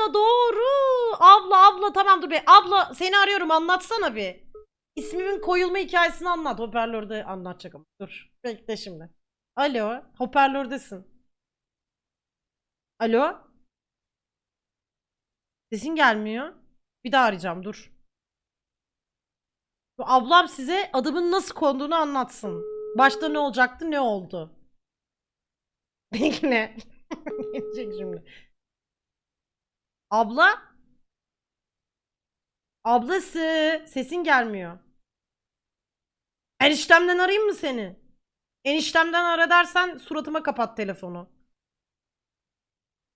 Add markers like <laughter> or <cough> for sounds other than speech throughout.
dakika doğru. Abla abla tamam dur be. Abla seni arıyorum anlatsana bir. İsmimin koyulma hikayesini anlat. Hoparlörde anlatacak. Dur. Bekle şimdi. Alo. Hoparlördesin. Alo. Sesin gelmiyor. Bir daha arayacağım dur. Ablam size adımın nasıl konduğunu anlatsın. Başta ne olacaktı ne oldu? <laughs> Bekle. <laughs> Gelecek şimdi. Abla? Ablası. Sesin gelmiyor. Eniştemden arayayım mı seni? Eniştemden ara dersen suratıma kapat telefonu.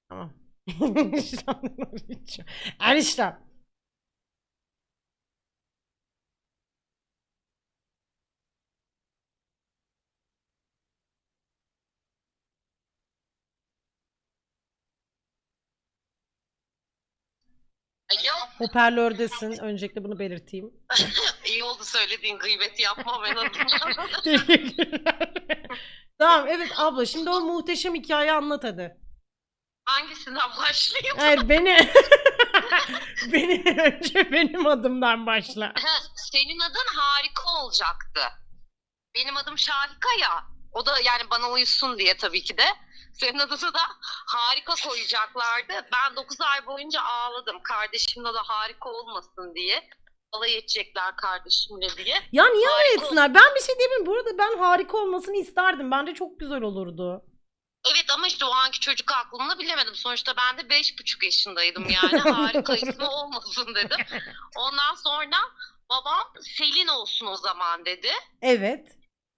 Tamam. <laughs> Eniştemden arayacağım. Eniştem. Alo, Hoparlördesin. Öncelikle bunu belirteyim. <laughs> iyi oldu söylediğin gıybeti yapmam en azından. <laughs> Teşekkürler. tamam evet abla şimdi o muhteşem hikayeyi anlat hadi. Hangisinden başlayayım? Hayır <laughs> beni beni önce benim adımdan başla. Senin adın harika olacaktı. Benim adım Şahika ya. O da yani bana uyusun diye tabii ki de. Senin adını da harika koyacaklardı. Ben 9 ay boyunca ağladım. Kardeşimle de harika olmasın diye. Alay edecekler kardeşimle diye. Ya niye Harika etsinler? Ben bir şey diyeyim. Bu arada ben harika olmasını isterdim. Bence çok güzel olurdu. Evet ama işte o anki çocuk aklımda bilemedim. Sonuçta ben de beş buçuk yaşındaydım yani. Harika <laughs> ismi olmasın dedim. Ondan sonra babam Selin olsun o zaman dedi. Evet.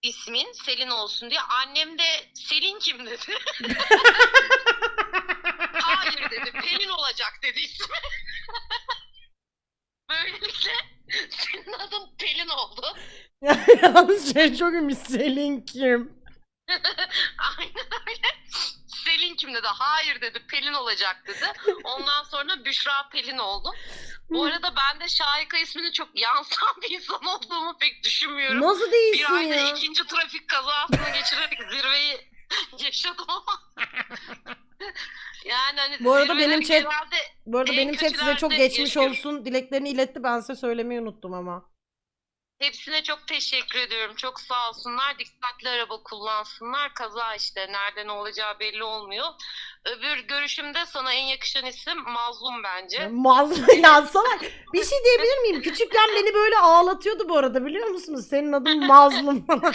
İsmin Selin olsun diye. Annem de Selin kim dedi. <laughs> Hayır dedi. Pelin olacak dedi ismi. <laughs> Böylelikle senin adın Pelin oldu. <laughs> Yalnız şey çok iyiymiş. Selin kim? Aynen öyle. Selin kim dedi. Hayır dedi. Pelin olacak dedi. Ondan sonra Büşra Pelin oldu. Bu arada ben de Şahika ismini çok yansıtan bir insan olduğumu pek düşünmüyorum. Nasıl bir değilsin ayda ya? ikinci trafik kazasını geçirerek zirveyi <laughs> yaşadım ama. yani hani Bu arada zirveleri benim chat- genelde Bu arada en benim chat size çok kötülerde geçmiş yaşıyorum. olsun dileklerini iletti. Ben size söylemeyi unuttum ama. Hepsine çok teşekkür ediyorum. Çok sağ olsunlar. Dikkatli araba kullansınlar. Kaza işte. Nerede ne olacağı belli olmuyor. Öbür görüşümde sana en yakışan isim Mazlum bence. Mazlum <laughs> ya salak. Bir şey diyebilir miyim? Küçükken beni böyle ağlatıyordu bu arada biliyor musunuz? Senin adın Mazlum falan. <laughs>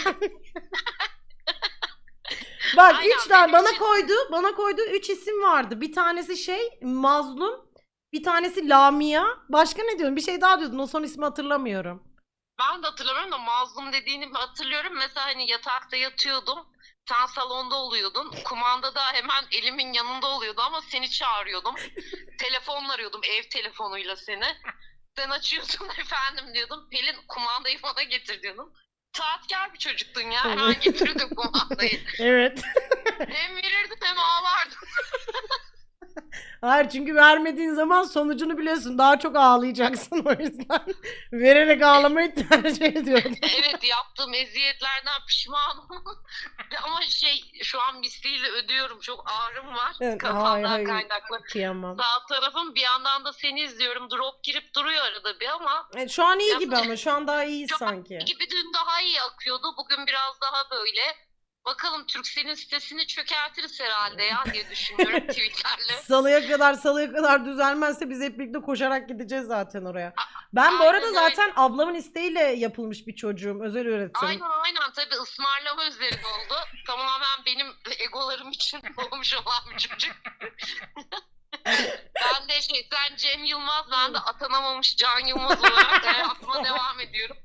Bak Aynen, üç tane benim bana için- koydu. Bana koyduğu üç isim vardı. Bir tanesi şey Mazlum. Bir tanesi Lamia. Başka ne diyordun? Bir şey daha diyordun. O son ismi hatırlamıyorum. Ben de hatırlamıyorum da Mazlum dediğini hatırlıyorum. Mesela hani yatakta yatıyordum. Sen salonda oluyordun. Kumanda da hemen elimin yanında oluyordu ama seni çağırıyordum. <laughs> Telefonla arıyordum ev telefonuyla seni. Sen açıyordun <laughs> efendim diyordum. Pelin kumandayı bana getir diyordum. Saatkar bir çocuktun ya. Hemen getirdin kumandayı. <laughs> Evet. Hem verirdin hem ağlardın. Hayır çünkü vermediğin zaman sonucunu biliyorsun. Daha çok ağlayacaksın o yüzden. Vererek ağlamayı tercih ediyorum. <laughs> evet yaptığım eziyetlerden pişmanım. <laughs> Ama şey şu an misliyle ödüyorum. Çok ağrım var. Evet, Kafamdan hayır, hayır. kaynaklı. Kıyamam. Sağ tarafım bir yandan da seni izliyorum. Drop girip duruyor arada bir ama Evet, şu an iyi gibi ama şu an daha iyi sanki. gibi dün daha iyi akıyordu. Bugün biraz daha böyle. Bakalım Türksel'in sitesini çökertiriz herhalde ya diye düşünüyorum <laughs> tweetlerle. Salıya kadar salıya kadar düzelmezse biz hep birlikte koşarak gideceğiz zaten oraya. Ben bu Aynen arada öyle. zaten ablamın isteğiyle yapılmış bir çocuğum. Özel öğretim. Aynen aynen tabii ısmarlama üzerine oldu. Tamamen benim egolarım için <laughs> olmuş olan bir çocuk. <laughs> ben de şey sen Cem Yılmaz ben de atanamamış Can Yılmaz olarak hayatıma devam ediyorum.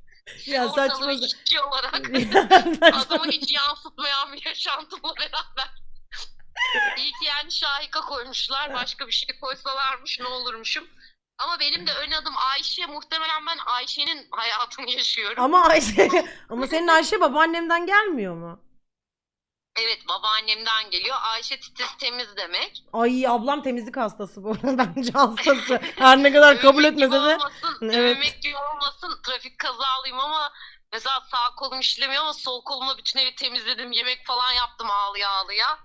Ya saçma. işçi olarak <laughs> adamı hiç yansıtmayan bir yaşantımla beraber. İyi ki yani Şahika koymuşlar. Başka bir şey koysalarmış ne olurmuşum. Ama benim de ön adım Ayşe. Muhtemelen ben Ayşe'nin hayatını yaşıyorum. Ama Ayşe <laughs> ama senin Ayşe babaannemden gelmiyor mu? Evet babaannemden geliyor. Ayşe titiz temiz demek. Ay ablam temizlik hastası bu arada <laughs> bence hastası. Her ne kadar kabul Övmek gibi etmese de. Olmasın, <laughs> Evet. Övmek gibi olmasın. Trafik kazalıyım ama mesela sağ kolum işlemiyor ama sol kolumla bütün evi temizledim. Yemek falan yaptım ağlıya ağlıya.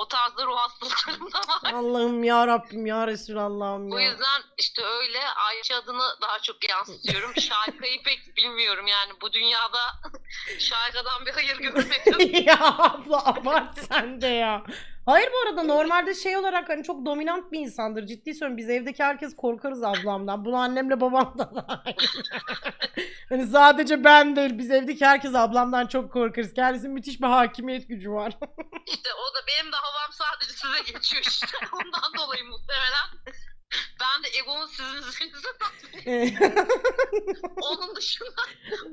O tarzda ruh hastalıklarım da var. Allah'ım ya Rabbim ya Resulallah'ım O ya. yüzden işte öyle Ayşe adını daha çok yansıtıyorum. <laughs> Şarkıyı pek bilmiyorum yani bu dünyada <laughs> şarkıdan bir hayır görmedim. <laughs> ya abla abart sen de ya. Hayır bu arada normalde şey olarak hani çok dominant bir insandır. Ciddi söylüyorum biz evdeki herkes korkarız ablamdan. Bunu annemle babam da dahil. Hani sadece ben değil biz evdeki herkes ablamdan çok korkarız. Kendisinin müthiş bir hakimiyet gücü var. <laughs> İşte o da benim de havam sadece size geçiyor işte. <laughs> Ondan dolayı muhtemelen. Ben de egomu sizin üzerinize <laughs> Onun dışında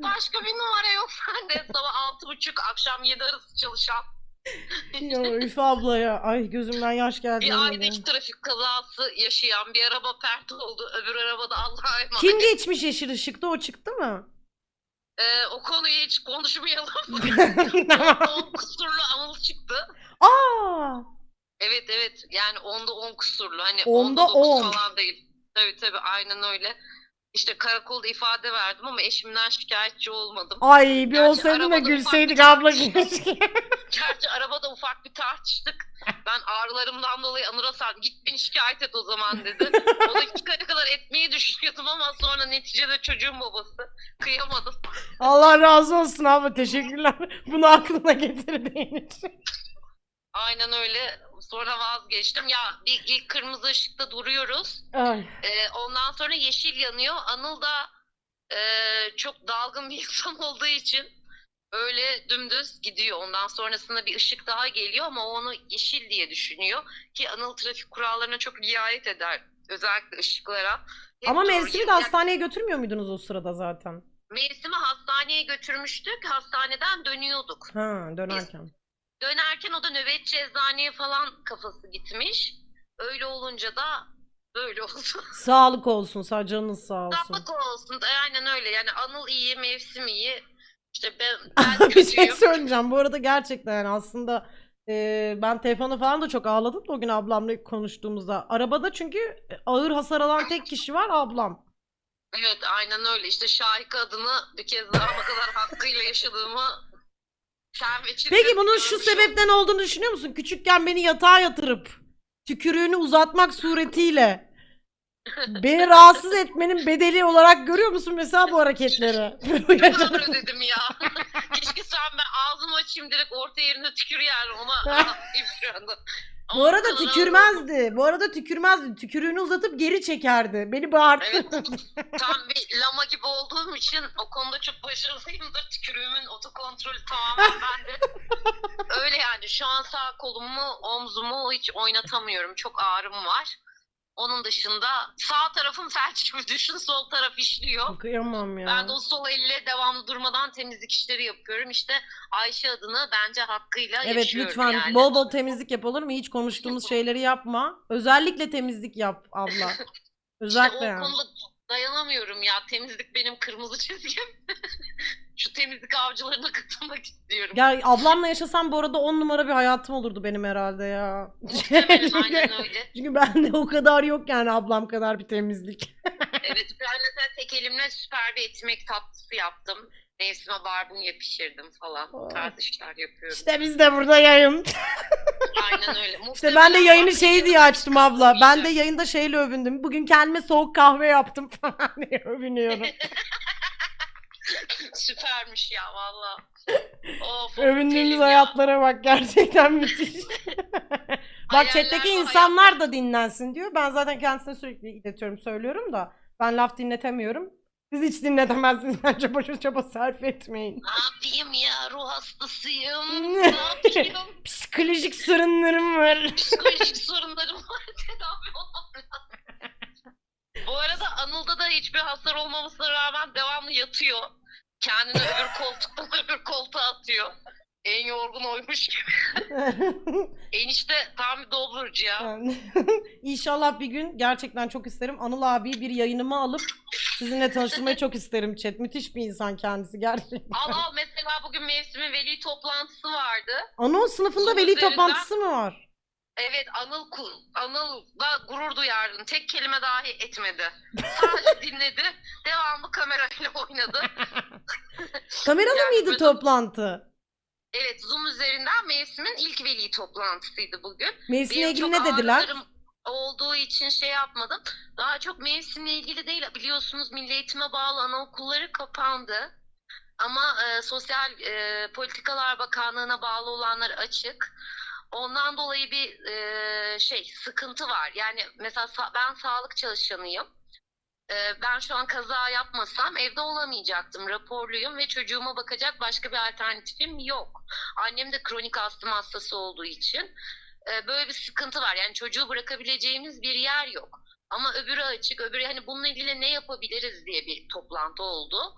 başka bir numara yok bende. Sabah altı buçuk, akşam yedi arası çalışan. Ya üf abla ya. Ay gözümden yaş geldi. Bir ederim. iki trafik kazası yaşayan bir araba pert oldu. Öbür araba da Allah'a emanet. Kim geçmiş yeşil ışıkta o çıktı mı? Ee, o konuyu hiç konuşmayalım. <laughs> on kusurlu Anıl çıktı. Aa! Evet evet yani onda on kusurlu. Hani Onda onda on. falan değil. Tabii tabii aynen öyle. İşte karakolda ifade verdim ama eşimden şikayetçi olmadım. Ay bir Gerçi olsaydın da arabada gülseydik ufak abla keşke. <laughs> Gerçi arabada ufak bir tartıştık. Ben ağrılarımdan dolayı Anur'a sen git beni şikayet et o zaman dedi. O dakikaya kadar etmeyi düşünüyordum ama sonra neticede çocuğun babası. Kıyamadım. Allah razı olsun abla teşekkürler. Bunu aklına getirdiğin için. Aynen öyle. Sonra vazgeçtim. Ya bir ilk kırmızı ışıkta duruyoruz. Ay. Ee, ondan sonra yeşil yanıyor. Anıl da e, çok dalgın bir <laughs> insan olduğu için öyle dümdüz gidiyor. Ondan sonrasında bir ışık daha geliyor ama o onu yeşil diye düşünüyor. Ki Anıl trafik kurallarına çok riayet eder. Özellikle ışıklara. Hep Ama Mersin'i de hastaneye götürmüyor muydunuz o sırada zaten? Mevsimi hastaneye götürmüştük. Hastaneden dönüyorduk. Ha dönerken. Dönerken o da nöbetçi eczaneye falan kafası gitmiş. Öyle olunca da böyle oldu. <laughs> Sağlık olsun sağ canınız sağ olsun. Sağlık olsun. Aynen öyle. Yani Anıl iyi, mevsim iyi. İşte ben, <laughs> ben bir şey söyleyeceğim. Bu arada gerçekten yani aslında e, ben telefonda falan da çok ağladım da o gün ablamla konuştuğumuzda. Arabada çünkü ağır hasar alan tek kişi var ablam. Evet aynen öyle. İşte Şahika adını bir kez daha ne kadar hakkıyla yaşadığımı çift Peki bunun şu sebepten olduğunu düşünüyor musun? Küçükken beni yatağa yatırıp tükürüğünü uzatmak suretiyle <laughs> beni rahatsız etmenin bedeli olarak görüyor musun mesela bu hareketleri? <laughs> Ne kadar ödedim ya. <laughs> Keşke sen ben ağzımı açayım direkt orta yerine tükür yani ona şu anda. Bu arada tükürmezdi. Bu arada tükürmezdi. Tükürüğünü uzatıp geri çekerdi. Beni bağırttı. Evet. <laughs> Tam bir lama gibi olduğum için o konuda çok başarılıyımdır. Tükürüğümün otokontrolü tamamen <laughs> bende. Öyle yani şu an sağ kolumu, omzumu hiç oynatamıyorum. Çok ağrım var. Onun dışında sağ tarafım felç gibi <laughs> düşün, sol taraf işliyor. Kıyamam ya. Ben de o sol elle devamlı durmadan temizlik işleri yapıyorum. İşte Ayşe adını bence hakkıyla Evet yaşıyorum lütfen yani. bol bol temizlik yap olur mu? Hiç konuştuğumuz şeyleri yapma. Özellikle temizlik yap abla. <laughs> İşte Özellikle o yani. konuda dayanamıyorum ya. Temizlik benim kırmızı çizgim. <laughs> Şu temizlik avcılarına katılmak istiyorum. Ya ablamla yaşasam bu arada on numara bir hayatım olurdu benim herhalde ya. Muhtemelen <laughs> aynen öyle. Çünkü bende o kadar yok yani ablam kadar bir temizlik. Evet ben mesela tek elimle süper bir etimek tatlısı yaptım. Mevsime barbunya pişirdim falan. Bu tarz işler yapıyorum. İşte biz de burada yayın. <laughs> Aynen öyle. İşte ben de yayını şey diye açtım abla. Ben de yayında şeyle övündüm. Bugün kendime soğuk kahve yaptım <laughs> falan diye övünüyorum. <laughs> Süpermiş ya valla. Övündüğümüz ya. hayatlara bak gerçekten müthiş. bak chatteki insanlar da dinlensin diyor. Ben zaten kendisine sürekli iletiyorum söylüyorum da. Ben laf dinletemiyorum. Siz hiç dinletemezsiniz <laughs> bence boşu çaba sarf etmeyin. Ne yapayım ya ruh hastasıyım. <laughs> Ne? yapayım? Psikolojik sorunlarım var. <laughs> Psikolojik sorunlarım var. Tedavi olamıyorum. Bu arada Anıl'da da hiçbir hasar olmamasına rağmen devamlı yatıyor. Kendini öbür koltuktan öbür koltuğa atıyor. En yorgun oymuş gibi. <laughs> Enişte tam bir ya. Yani <laughs> İnşallah bir gün gerçekten çok isterim. Anıl abi bir yayınıma alıp sizinle tanıştırmayı çok isterim chat. Müthiş bir insan kendisi gerçekten. Al al mesela bugün mevsimin veli toplantısı vardı. Anıl sınıfında Zoom veli üzerinden- toplantısı mı var? Evet Anıl ku- Anıl'la gurur duyardım. Tek kelime dahi etmedi. Sadece <laughs> dinledi. Devamlı kamerayla oynadı. Kameralı mıydı toplantı? Evet Zoom üzerinden mevsimin ilk veli toplantısıydı bugün. Mevsimle Benim ilgili çok ne dediler? ağrılarım olduğu için şey yapmadım. Daha çok mevsimle ilgili değil. Biliyorsunuz Milli Eğitime bağlı anaokulları kapandı. Ama e, Sosyal e, Politikalar Bakanlığı'na bağlı olanlar açık. Ondan dolayı bir e, şey sıkıntı var. Yani mesela sa- ben sağlık çalışanıyım. E, ben şu an kaza yapmasam evde olamayacaktım. Raporluyum ve çocuğuma bakacak başka bir alternatifim yok. Annem de kronik astım hastası olduğu için e, böyle bir sıkıntı var. Yani çocuğu bırakabileceğimiz bir yer yok. Ama öbürü açık. Öbürü hani bununla ilgili ne yapabiliriz diye bir toplantı oldu.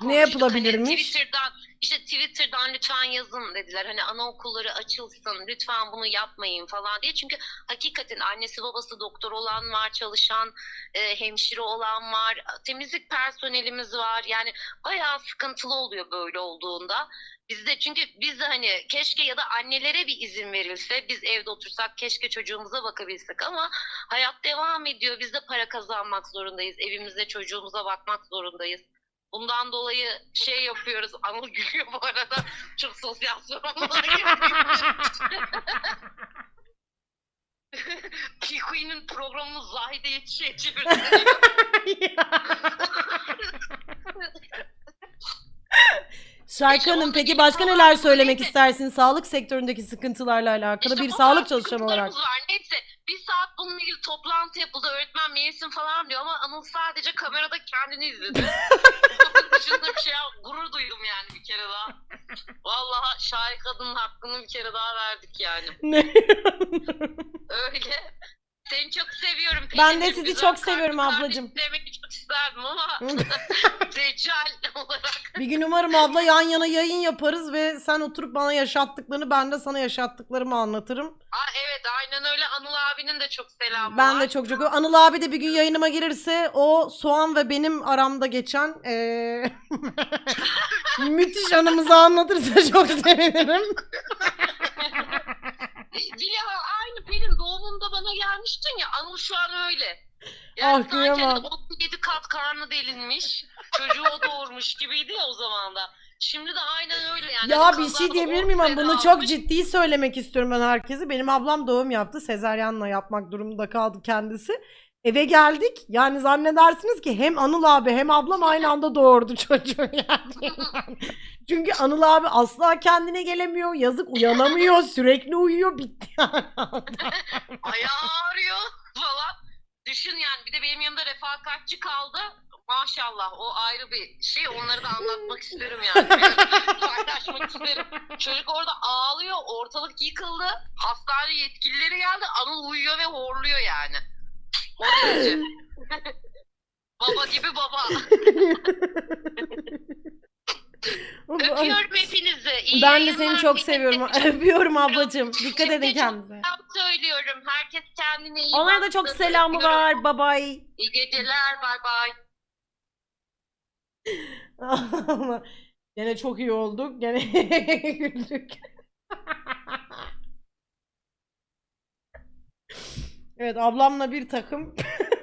Bunları Ne konuştuk. yapılabilirmiş? Hani Twitter'dan işte Twitter'dan lütfen yazın dediler. Hani anaokulları açılsın. Lütfen bunu yapmayın falan diye. Çünkü hakikaten annesi babası doktor olan var, çalışan e, hemşire olan var, temizlik personelimiz var. Yani bayağı sıkıntılı oluyor böyle olduğunda. Bizde çünkü biz de hani keşke ya da annelere bir izin verilse biz evde otursak keşke çocuğumuza bakabilsek ama hayat devam ediyor. Biz de para kazanmak zorundayız. Evimizde çocuğumuza bakmak zorundayız. Bundan dolayı şey yapıyoruz. Anıl gülüyor bu arada. Çok sosyal sorumluluğa P-Queen'in programını Zahide yetişe çevirdi. Şarkı Hanım peki başka neler söylemek istersin sağlık sektöründeki sıkıntılarla alakalı bir sağlık tarz çalışanı olarak? Var. Neyse bununla ilgili toplantı yapıldı. Öğretmen mevsim falan diyor ama Anıl sadece kamerada kendini izledi. <laughs> Onun dışında bir şey yap- gurur duydum yani bir kere daha. Vallahi şahit kadının hakkını bir kere daha verdik yani. Ne? Öyle. Seni çok seviyorum. Ben de sizi çok seviyorum ablacığım. Demek çok isterdim ama <laughs> <laughs> Deccal olarak. bir gün umarım abla yan yana yayın yaparız ve sen oturup bana yaşattıklarını ben de sana yaşattıklarımı anlatırım. Aa, evet aynen öyle. Anıl abinin de çok selamı Ben var. de çok çok Anıl abi de bir gün yayınıma gelirse o soğan ve benim aramda geçen eee, <laughs> müthiş anımızı anlatırsa çok sevinirim. Doğumunda bana gelmiştin ya Anıl şu an öyle. Yani Ah, sanki kıyamam. 37 kat karnı delinmiş. Çocuğu o doğurmuş gibiydi ya o zaman da. Şimdi de aynen öyle yani. Ya Hani bir şey diyebilir miyim sene bunu almış. çok ciddi söylemek istiyorum ben herkese. Benim ablam doğum yaptı. Sezaryenle yapmak durumunda kaldı kendisi. Eve geldik. Yani zannedersiniz ki hem Anıl abi hem ablam aynı anda doğurdu <laughs> çocuğu yani. <laughs> Çünkü Anıl abi asla kendine gelemiyor. Yazık uyanamıyor. Sürekli uyuyor. Bitti yani. <laughs> Ayağı ağrıyor falan. Düşün yani bir de benim yanımda refakatçi kaldı. Maşallah o ayrı bir şey. Onları da anlatmak isterim yani. Paylaşmak isterim. Çocuk orada ağlıyor. Ortalık yıkıldı. Hastane yetkilileri geldi. Anıl uyuyor ve horluyor yani. O derece. <laughs> baba gibi baba. <laughs> Öpüyorum hepinizi. İyi ben de seni çok seviyorum. <laughs> Öpüyorum ablacığım. Dikkat edin çok kendinize. selam söylüyorum. Herkes kendine iyi Onlara da çok selamı var. Bye bye. İyi geceler. Bay bay. Gene çok iyi olduk. Gene güldük. Evet ablamla bir takım.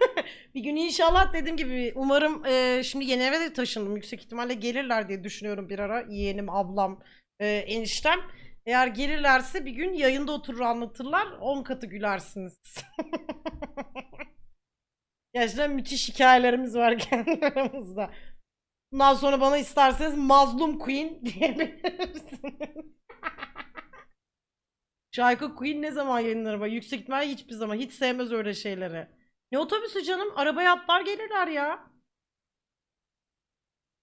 <laughs> bir gün inşallah dediğim gibi umarım e, şimdi yeni eve de taşındım. Yüksek ihtimalle gelirler diye düşünüyorum bir ara. Yeğenim, ablam, e, eniştem. Eğer gelirlerse bir gün yayında oturur anlatırlar. 10 katı gülersiniz. <laughs> Gerçekten müthiş hikayelerimiz var <laughs> kendi. Bundan sonra bana isterseniz mazlum queen diyebilirsiniz. Şarkı Queen ne zaman yayınlanır? Bak, Yüksek ihtimalle hiçbir zaman. Hiç sevmez öyle şeyleri. Ne otobüsü canım? Arabaya atlar gelirler ya.